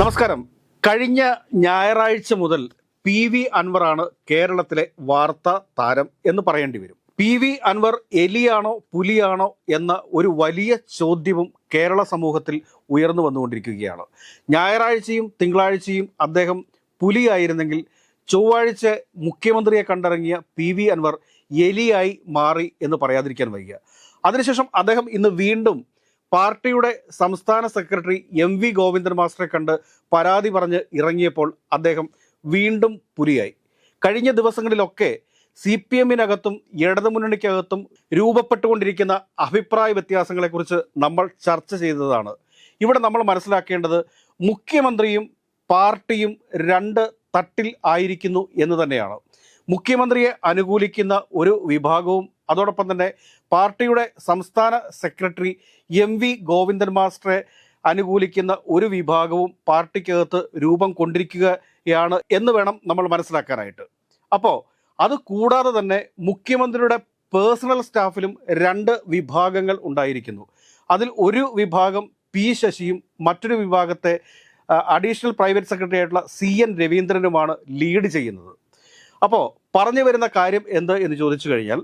നമസ്കാരം. കഴിഞ്ഞ ഞായറാഴ്ച മുതൽ പി വി അൻവറാണ് കേരളത്തിലെ വാർത്താ താരം എന്ന് പറയേണ്ടി വരും. പി വി അൻവർ എലിയാണോ പുലിയാണോ എന്ന ഒരു വലിയ ചോദ്യവും കേരള സമൂഹത്തിൽ ഉയർന്നു വന്നുകൊണ്ടിരിക്കുകയാണ്. ഞായറാഴ്ചയും തിങ്കളാഴ്ചയും അദ്ദേഹം പുലിയായിരുന്നെങ്കിൽ ചൊവ്വാഴ്ച മുഖ്യമന്ത്രിയെ കണ്ടിറങ്ങിയ പി വി അൻവർ എലിയായി മാറി എന്ന് പറയാതിരിക്കാൻ വയ്യ. അതിനുശേഷം അദ്ദേഹം ഇന്ന് വീണ്ടും പാർട്ടിയുടെ സംസ്ഥാന സെക്രട്ടറി എം വി ഗോവിന്ദൻ മാസ്റ്ററെ കണ്ട് പരാതി പറഞ്ഞ് ഇറങ്ങിയപ്പോൾ അദ്ദേഹം വീണ്ടും പുലിയായി. കഴിഞ്ഞ ദിവസങ്ങളിലൊക്കെ സി പി എമ്മിനകത്തും ഇടതുമുന്നണിക്കകത്തും രൂപപ്പെട്ടുകൊണ്ടിരിക്കുന്ന അഭിപ്രായ വ്യത്യാസങ്ങളെക്കുറിച്ച് നമ്മൾ ചർച്ച ചെയ്തതാണ്. ഇവിടെ നമ്മൾ മനസ്സിലാക്കേണ്ടത് മുഖ്യമന്ത്രിയും പാർട്ടിയും രണ്ട് തട്ടിൽ ആയിരിക്കുന്നു എന്ന് തന്നെയാണ്. മുഖ്യമന്ത്രിയെ അനുകൂലിക്കുന്ന ഒരു വിഭാഗവും അതോടൊപ്പം തന്നെ പാർട്ടിയുടെ സംസ്ഥാന സെക്രട്ടറി എം വി ഗോവിന്ദൻ മാസ്റ്ററെ അനുകൂലിക്കുന്ന ഒരു വിഭാഗവും പാർട്ടിക്കകത്ത് രൂപം കൊണ്ടിരിക്കുകയാണ് എന്ന് വേണം നമ്മൾ മനസ്സിലാക്കാനായിട്ട്. അപ്പോൾ അത് കൂടാതെ തന്നെ മുഖ്യമന്ത്രിയുടെ പേഴ്സണൽ സ്റ്റാഫിലും രണ്ട് വിഭാഗങ്ങൾ ഉണ്ടായിരിക്കുന്നു. അതിൽ ഒരു വിഭാഗം പി ശശിയും മറ്റൊരു വിഭാഗത്തെ അഡീഷണൽ പ്രൈവറ്റ് സെക്രട്ടറി ആയിട്ടുള്ള സി എൻ രവീന്ദ്രനുമാണ് ലീഡ് ചെയ്യുന്നത്. അപ്പോൾ പറഞ്ഞു വരുന്ന കാര്യം എന്ത് എന്ന് ചോദിച്ചു കഴിഞ്ഞാൽ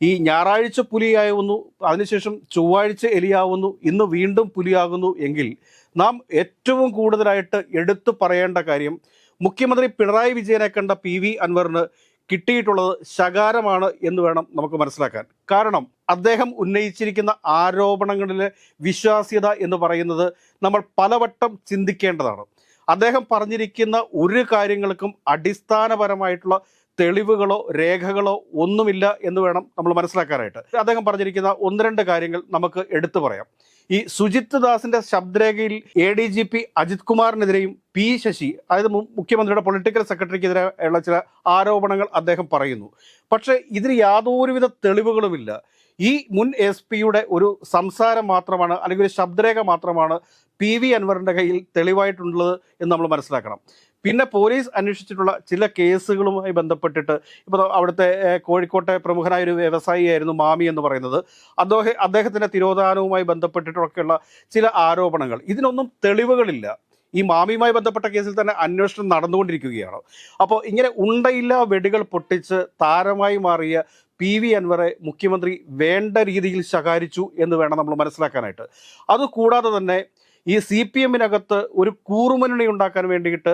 ഈ ഞായറാഴ്ച പുലിയാവുന്നു അതിനുശേഷം ചൊവ്വാഴ്ച എലിയാവുന്നു ഇന്ന് വീണ്ടും പുലിയാകുന്നു എങ്കിൽ നാം ഏറ്റവും കൂടുതലായിട്ട് എടുത്തു പറയേണ്ട കാര്യം മുഖ്യമന്ത്രി പിണറായി വിജയനെ കണ്ട പി വി അൻവറിന് കിട്ടിയിട്ടുള്ളത് ശകാരമാണ് എന്ന് വേണം നമുക്ക് മനസ്സിലാക്കാൻ. കാരണം അദ്ദേഹം ഉന്നയിച്ചിരിക്കുന്ന ആരോപണങ്ങളിലെ വിശ്വാസ്യത എന്ന് പറയുന്നത് നമ്മൾ പലവട്ടം ചിന്തിക്കേണ്ടതാണ്. അദ്ദേഹം പറഞ്ഞിരിക്കുന്ന ഒരു കാര്യങ്ങൾക്കും അടിസ്ഥാനപരമായിട്ടുള്ള തെളിവുകളോ രേഖകളോ ഒന്നുമില്ല എന്ന് വേണം നമ്മൾ മനസ്സിലാക്കാനായിട്ട്. അദ്ദേഹം പറഞ്ഞിരിക്കുന്ന ഒന്ന് രണ്ട് കാര്യങ്ങൾ നമുക്ക് എടുത്തു പറയാം. ഈ സുജിത് ദാസിന്റെ ശബ്ദരേഖയിൽ A D G P Ajith കുമാറിനെതിരെയും P Sasi അതായത് മുഖ്യമന്ത്രിയുടെ പൊളിറ്റിക്കൽ സെക്രട്ടറിക്കെതിരെയുള്ള ചില ആരോപണങ്ങൾ അദ്ദേഹം പറയുന്നു. പക്ഷേ ഇതിന് യാതൊരുവിധ തെളിവുകളുമില്ല. ഈ മുൻ എസ് പിയുടെ ഒരു സംസാരം മാത്രമാണ് അല്ലെങ്കിൽ ഒരു ശബ്ദരേഖ മാത്രമാണ് പി വി അൻവറിന്റെ കയ്യിൽ തെളിവായിട്ടുള്ളത് എന്ന് നമ്മൾ മനസ്സിലാക്കണം. പിന്നെ പോലീസ് അന്വേഷിച്ചിട്ടുള്ള ചില കേസുകളുമായി ബന്ധപ്പെട്ടിട്ട് ഇപ്പോൾ അവിടുത്തെ കോഴിക്കോട്ടെ പ്രമുഖനായ ഒരു വ്യവസായിയായിരുന്നു മാമി എന്ന് പറയുന്നത്. അദ്ദേഹം അദ്ദേഹത്തിന്റെ തിരോധാനവുമായി ബന്ധപ്പെട്ടിട്ടൊക്കെയുള്ള ചില ആരോപണങ്ങൾ. ഇതിനൊന്നും തെളിവുകളില്ല. ഈ മാമിയുമായി ബന്ധപ്പെട്ട കേസിൽ തന്നെ അന്വേഷണം നടന്നുകൊണ്ടിരിക്കുകയാണ്. അപ്പോൾ ഇങ്ങനെ ഉണ്ടയില്ല വെടികൾ പൊട്ടിച്ച് താരമായി മാറിയ പി വി അൻവറെ മുഖ്യമന്ത്രി വേണ്ട രീതിയിൽ ശകാരിച്ചു എന്ന് വേണം നമ്മൾ മനസ്സിലാക്കാനായിട്ട്. അതുകൂടാതെ തന്നെ ഈ സി പി എമ്മിനകത്ത് ഒരു കൂറുമുന്നണി ഉണ്ടാക്കാൻ വേണ്ടിയിട്ട്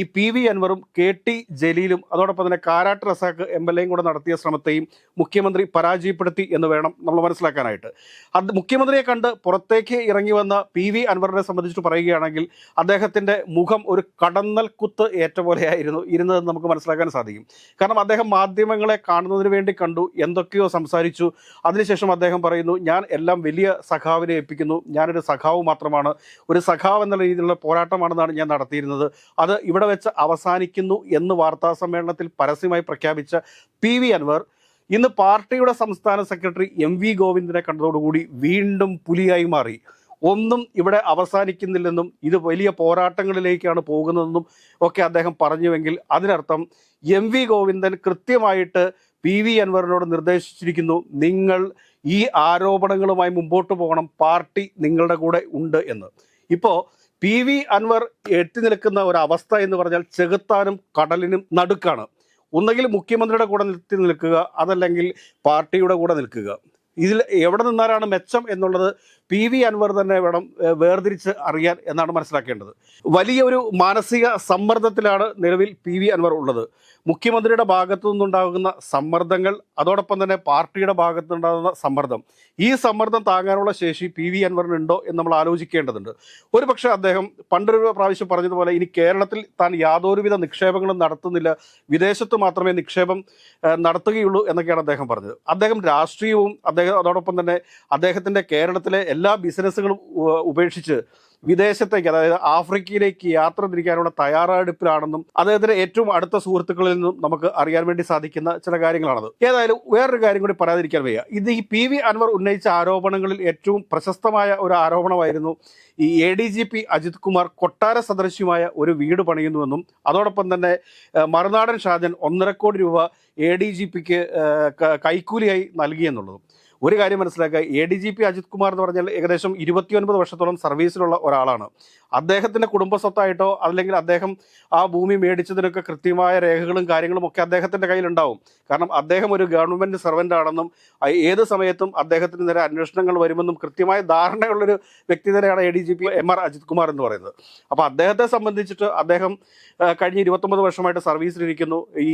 ഈ പി വി അൻവറും കെ ടി ജലീലും അതോടൊപ്പം തന്നെ കാരാട്ട് റസാഖ് എം എൽ എയും കൂടെ നടത്തിയ ശ്രമത്തെയും മുഖ്യമന്ത്രി പരാജയപ്പെടുത്തി എന്ന് വേണം നമ്മൾ മനസ്സിലാക്കാനായിട്ട്. അത് മുഖ്യമന്ത്രിയെ കണ്ട് പുറത്തേക്ക് ഇറങ്ങി വന്ന പി വി അൻവറിനെ സംബന്ധിച്ചിട്ട് പറയുകയാണെങ്കിൽ അദ്ദേഹത്തിന്റെ മുഖം ഒരു കടന്നൽ കുത്ത് ഏറ്റ പോലെയായിരുന്നു ഇരുന്നതെന്ന് നമുക്ക് മനസ്സിലാക്കാൻ സാധിക്കും. കാരണം അദ്ദേഹം മാധ്യമങ്ങളെ കാണുന്നതിന് വേണ്ടി കണ്ടു എന്തൊക്കെയോ സംസാരിച്ചു. അതിനുശേഷം അദ്ദേഹം പറയുന്നു ഞാൻ എല്ലാം വലിയ സഖാവിനെ ഏൽപ്പിക്കുന്നു. ഞാനൊരു സഖാവ് മാത്രമാണ്. ഒരു സഖാവ് എന്നുള്ള രീതിയിലുള്ള പോരാട്ടമാണെന്നാണ് ഞാൻ നടത്തിയിരുന്നത്. അത് ഇവിടെ വെച്ച് അവസാനിക്കുന്നു എന്ന് വാർത്താ സമ്മേളനത്തിൽ പരസ്യമായി പ്രഖ്യാപിച്ച പി വി അൻവർ ഇന്ന് പാർട്ടിയുടെ സംസ്ഥാന സെക്രട്ടറി എം വി ഗോവിന്ദനെ കണ്ടതോടുകൂടി വീണ്ടും പുലിയായി മാറി. ഒന്നും ഇവിടെ അവസാനിക്കുന്നില്ലെന്നും ഇത് വലിയ പോരാട്ടങ്ങളിലേക്കാണ് പോകുന്നതെന്നും ഒക്കെ അദ്ദേഹം പറഞ്ഞുവെങ്കിൽ അതിനർത്ഥം എം വി ഗോവിന്ദൻ കൃത്യമായിട്ട് പി വി അൻവറിനോട് നിർദ്ദേശിച്ചിരിക്കുന്നു നിങ്ങൾ ഈ ആരോപണങ്ങളുമായി മുമ്പോട്ട് പോകണം പാർട്ടി നിങ്ങളുടെ കൂടെ ഉണ്ട് എന്ന്. ഇപ്പോൾ പി വി അൻവർ എത്തി നിൽക്കുന്ന ഒരു അവസ്ഥ എന്ന് പറഞ്ഞാൽ ചെകുത്താനും കടലിനും നടുക്കാണ്. ഒന്നുകിൽ മുഖ്യമന്ത്രിയുടെ കൂടെ നിർത്തി നിൽക്കുക അതല്ലെങ്കിൽ പാർട്ടിയുടെ കൂടെ നിൽക്കുക. ഇതിൽ എവിടെ നിന്നാലാണ് മെച്ചം എന്നുള്ളത് പി വി അൻവർ തന്നെ വേണം വേർതിരിച്ച് അറിയാൻ എന്നാണ് മനസ്സിലാക്കേണ്ടത്. വലിയ ഒരു മാനസിക സമ്മർദ്ദത്തിലാണ് നിലവിൽ പി വി അൻവർ ഉള്ളത്. മുഖ്യമന്ത്രിയുടെ ഭാഗത്തു നിന്നുണ്ടാകുന്ന സമ്മർദ്ദങ്ങൾ അതോടൊപ്പം തന്നെ പാർട്ടിയുടെ ഭാഗത്തു നിന്നുണ്ടാകുന്ന സമ്മർദ്ദം ഈ സമ്മർദ്ദം താങ്ങാനുള്ള ശേഷി പി വി അൻവറിനുണ്ടോ എന്ന് നമ്മൾ ആലോചിക്കേണ്ടതുണ്ട്. ഒരു പക്ഷേ അദ്ദേഹം പണ്ടൊരു പ്രാവശ്യം പറഞ്ഞതുപോലെ ഇനി കേരളത്തിൽ താൻ യാതൊരുവിധ നിക്ഷേപങ്ങളും നടത്തുന്നില്ല വിദേശത്ത് മാത്രമേ നിക്ഷേപം നടത്തുകയുള്ളൂ എന്നൊക്കെയാണ് അദ്ദേഹം പറഞ്ഞത്. അദ്ദേഹം രാഷ്ട്രീയവും അദ്ദേഹം അതോടൊപ്പം തന്നെ അദ്ദേഹത്തിന്റെ കേരളത്തിലെ എല്ലാ ബിസിനസ്സുകളും ഉപേക്ഷിച്ച് വിദേശത്തേക്ക് അതായത് ആഫ്രിക്കയിലേക്ക് യാത്ര തിരിക്കാനുള്ള തയ്യാറെടുപ്പിലാണെന്നും അദ്ദേഹത്തിന്റെ ഏറ്റവും അടുത്ത സുഹൃത്തുക്കളിൽ നിന്നും നമുക്ക് അറിയാൻ വേണ്ടി സാധിക്കുന്ന ചില കാര്യങ്ങളാണത്. ഏതായാലും വേറൊരു കാര്യം കൂടി പറയാതിരിക്കാൻ വയ്യ. ഇത് ഈ പി വി അൻവർ ഉന്നയിച്ച ആരോപണങ്ങളിൽ ഏറ്റവും പ്രശസ്തമായ ഒരു ആരോപണമായിരുന്നു ഈ A D G P Ajith Kumar കൊട്ടാര സദൃശ്യമായ ഒരു വീട് പണിയുന്നുവെന്നും അതോടൊപ്പം തന്നെ മറുനാടൻ ഷാജൻ ഒന്നര കോടി രൂപ എ ഡി ജി പിക്ക് കൈക്കൂലിയായി നൽകിയെന്നുള്ളതും. ഒരു കാര്യം മനസ്സിലാക്കുക. A D G P Ajith Kumar എന്ന് പറഞ്ഞാൽ ഏകദേശം ഇരുപത്തിയൊൻപത് വർഷത്തോളം സർവീസിലുള്ള ഒരാളാണ്. അദ്ദേഹത്തിന്റെ കുടുംബസ്വത്തായിട്ടോ അല്ലെങ്കിൽ അദ്ദേഹം ആ ഭൂമി മേടിച്ചതിനൊക്കെ കൃത്യമായ രേഖകളും കാര്യങ്ങളും ഒക്കെ അദ്ദേഹത്തിന്റെ കയ്യിലുണ്ടാവും. കാരണം അദ്ദേഹം ഒരു ഗവൺമെന്റ് സർവന്റ് ആണെന്നും ഏത് സമയത്തും അദ്ദേഹത്തിന് നേരെ അന്വേഷണങ്ങൾ വരുമെന്നും കൃത്യമായ ധാരണയുള്ളൊരു വ്യക്തി തന്നെയാണ് A D G P M R Ajith Kumar എന്ന് പറയുന്നത്. അപ്പോൾ അദ്ദേഹത്തെ സംബന്ധിച്ചിട്ട് അദ്ദേഹം കഴിഞ്ഞ ഇരുപത്തൊമ്പത് വർഷമായിട്ട് സർവീസിലിരിക്കുന്നു. ഈ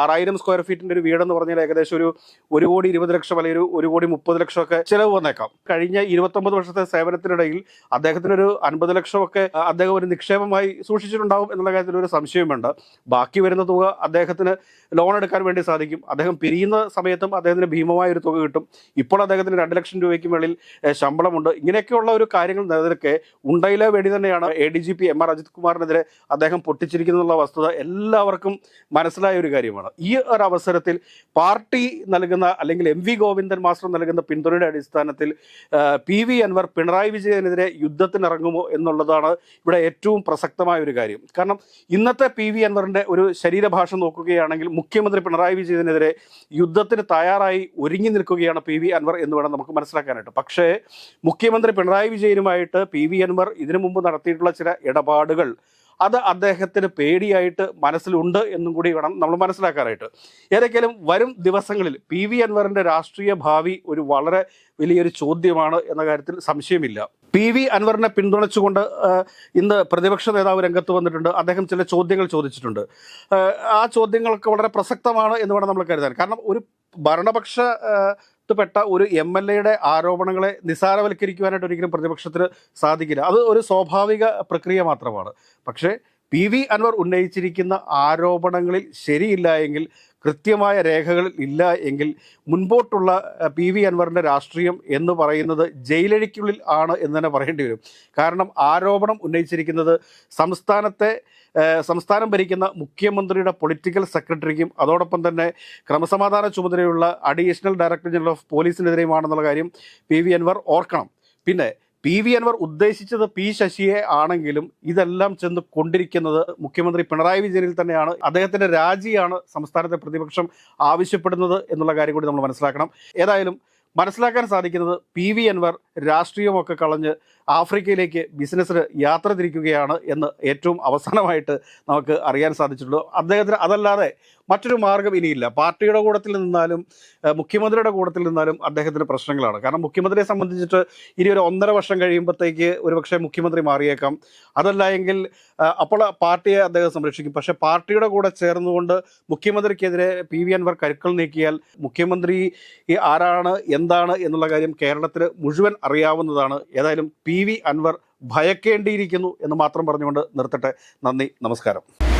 ആറായിരം സ്ക്വയർ ഫീറ്റിന്റെ ഒരു വീടെന്ന് പറഞ്ഞാൽ ഏകദേശം ഒരു ഒരു കോടി ഇരുപത് ലക്ഷം അല്ലെങ്കിൽ ഒരു ഒരു കോടി മുപ്പത് ലക്ഷമൊക്കെ ചിലവ് വന്നേക്കാം. കഴിഞ്ഞ ഇരുപത്തൊമ്പത് വർഷത്തെ സേവനത്തിനിടയിൽ അദ്ദേഹത്തിനൊരു അൻപത് ലക്ഷമൊക്കെ അദ്ദേഹം ഒരു നിക്ഷേപമായി സൂക്ഷിച്ചിട്ടുണ്ടാവും എന്നുള്ള കാര്യത്തിൽ ഒരു സംശയമുണ്ട്. ബാക്കി വരുന്ന തുക അദ്ദേഹത്തിന് ലോൺ എടുക്കാൻ വേണ്ടി സാധിക്കും. അദ്ദേഹം പിരിയുന്ന സമയത്തും അദ്ദേഹത്തിന് ഭീമമായ ഒരു തുക കിട്ടും. ഇപ്പോൾ അദ്ദേഹത്തിന് രണ്ട് ലക്ഷം രൂപയ്ക്ക് മേളിൽ ശമ്പളമുണ്ട്. ഇങ്ങനെയൊക്കെയുള്ള ഒരു കാര്യങ്ങൾ നിലനിൽക്കെ ഉണ്ടയിലെ വേണ്ടി തന്നെയാണ് A D G P M R Ajith കുമാറിനെതിരെ അദ്ദേഹം പൊട്ടിച്ചിരിക്കുന്നുള്ള വസ്തുത എല്ലാവർക്കും മനസ്സിലായ ഒരു കാര്യമാണ്. ഈ ഒരു അവസരത്തിൽ പാർട്ടി നൽകുന്ന അല്ലെങ്കിൽ എം വി ഗോവിന്ദൻ മാസ്റ്റർ നൽകുന്ന പിന്തുണയുടെ അടിസ്ഥാനത്തിൽ പി വി അൻവർ പിണറായി വിജയനെതിരെ യുദ്ധത്തിനിറങ്ങുമോ എന്നുള്ളതാണ് ഇവിടെ ഏറ്റവും പ്രസക്തമായ ഒരു കാര്യം. കാരണം ഇന്നത്തെ പി വി അൻവറിന്റെ ഒരു ശരീരഭാഷ നോക്കുകയാണെങ്കിൽ മുഖ്യമന്ത്രി പിണറായി വിജയനെതിരെ യുദ്ധത്തിന് തയ്യാറായി ഒരുങ്ങി നിൽക്കുകയാണ് പി വി അൻവർ എന്ന് വേണം നമുക്ക് മനസ്സിലാക്കാനായിട്ട്. പക്ഷേ മുഖ്യമന്ത്രി പിണറായി വിജയനുമായിട്ട് പി വി അൻവർ ഇതിനു മുമ്പ് നടത്തിയിട്ടുള്ള ചില ഇടപാടുകൾ അത് അദ്ദേഹത്തിന് പേടിയായിട്ട് മനസ്സിലുണ്ട് എന്നും കൂടി വേണം നമ്മൾ മനസ്സിലാക്കാനായിട്ട്. ഏതൊക്കെയാലും വരും ദിവസങ്ങളിൽ പി വി അൻവറിന്റെ രാഷ്ട്രീയ ഭാവി ഒരു വളരെ വലിയൊരു ചോദ്യമാണ് എന്ന കാര്യത്തിൽ സംശയമില്ല. പി വി അൻവറിനെ പിന്തുണച്ചുകൊണ്ട് ഇന്ന് പ്രതിപക്ഷ നേതാവ് രംഗത്ത് വന്നിട്ടുണ്ട്. അദ്ദേഹം ചില ചോദ്യങ്ങൾ ചോദിച്ചിട്ടുണ്ട്. ആ ചോദ്യങ്ങളൊക്കെ വളരെ പ്രസക്തമാണ് എന്ന് വേണം നമ്മൾ കരുതാൻ. കാരണം ഒരു ഭരണപക്ഷ പ്പെട്ട ഒരു എം എൽ എയുടെ ആരോപണങ്ങളെ നിസാരവൽക്കരിക്കുവാനായിട്ട് ഒരിക്കലും പ്രതിപക്ഷത്തിന് സാധിക്കില്ല. അത് ഒരു സ്വാഭാവിക പ്രക്രിയ മാത്രമാണ്. പക്ഷേ പി വി അൻവർ ഉന്നയിച്ചിരിക്കുന്ന ആരോപണങ്ങളിൽ ശരിയില്ല എങ്കിൽ കൃത്യമായ രേഖകൾ ഇല്ല എങ്കിൽ മുൻപോട്ടുള്ള പി വി അൻവറിന്റെ രാഷ്ട്രീയം എന്ന് പറയുന്നത് ജയിലഴിക്കുള്ളിൽ ആണ് എന്ന് തന്നെ പറയേണ്ടി വരും. കാരണം ആരോപണം ഉന്നയിച്ചിരിക്കുന്നത് സംസ്ഥാനത്തെ സംസ്ഥാനം ഭരിക്കുന്ന മുഖ്യമന്ത്രിയുടെ പൊളിറ്റിക്കൽ സെക്രട്ടറിക്കും അതോടൊപ്പം തന്നെ ക്രമസമാധാന ചുമതലയുള്ള അഡീഷണൽ ഡയറക്ടർ ജനറൽ ഓഫ് പോലീസിനെതിരെയുമാണെന്നുള്ള കാര്യം പി വി അൻവർ ഓർക്കണം. പിന്നെ പി വി അൻവർ ഉദ്ദേശിച്ചത് പി ശശിയെ ആണെങ്കിലും ഇതെല്ലാം ചെന്ന് കൊണ്ടിരിക്കുന്നത് മുഖ്യമന്ത്രി പിണറായി വിജയനിൽ തന്നെയാണ്. അദ്ദേഹത്തിന്റെ രാജിയാണ് സംസ്ഥാനത്തെ പ്രതിപക്ഷം ആവശ്യപ്പെടുന്നത് എന്നുള്ള കാര്യം കൂടി നമ്മൾ മനസ്സിലാക്കണം. ഏതായാലും മനസ്സിലാക്കാൻ സാധിക്കുന്നത് പി വി അൻവർ രാഷ്ട്രീയമൊക്കെ കളഞ്ഞ് ആഫ്രിക്കയിലേക്ക് ബിസിനസ്സിന് യാത്ര തിരിക്കുകയാണ് എന്ന് ഏറ്റവും അവസാനമായിട്ട് നമുക്ക് അറിയാൻ സാധിച്ചിട്ടുള്ളൂ. അദ്ദേഹത്തിന് അതല്ലാതെ മറ്റൊരു മാർഗം ഇനിയില്ല. പാർട്ടിയുടെ കൂടത്തിൽ നിന്നാലും മുഖ്യമന്ത്രിയുടെ കൂടത്തിൽ നിന്നാലും അദ്ദേഹത്തിന് പ്രശ്നങ്ങളാണ്. കാരണം മുഖ്യമന്ത്രിയെ സംബന്ധിച്ചിട്ട് ഇനി ഒരു ഒന്നര വർഷം കഴിയുമ്പോഴത്തേക്ക് ഒരുപക്ഷെ മുഖ്യമന്ത്രി മാറിയേക്കാം. അതല്ല എങ്കിൽ അപ്പോൾ പാർട്ടിയെ അദ്ദേഹം സംരക്ഷിക്കും. പക്ഷേ പാർട്ടിയുടെ കൂടെ ചേർന്നുകൊണ്ട് മുഖ്യമന്ത്രിക്കെതിരെ പി വി അൻവർ കരുക്കൾ നീക്കിയാൽ മുഖ്യമന്ത്രി ആരാണ് എന്താണ് എന്നുള്ള കാര്യം കേരളത്തിന് മുഴുവൻ അറിയാവുന്നതാണ്. ഏതായാലും പി വി അൻവർ ഭയക്കേണ്ടിയിരിക്കുന്നു എന്ന് മാത്രം പറഞ്ഞുകൊണ്ട് നിർത്തട്ടെ. നന്ദി നമസ്കാരം.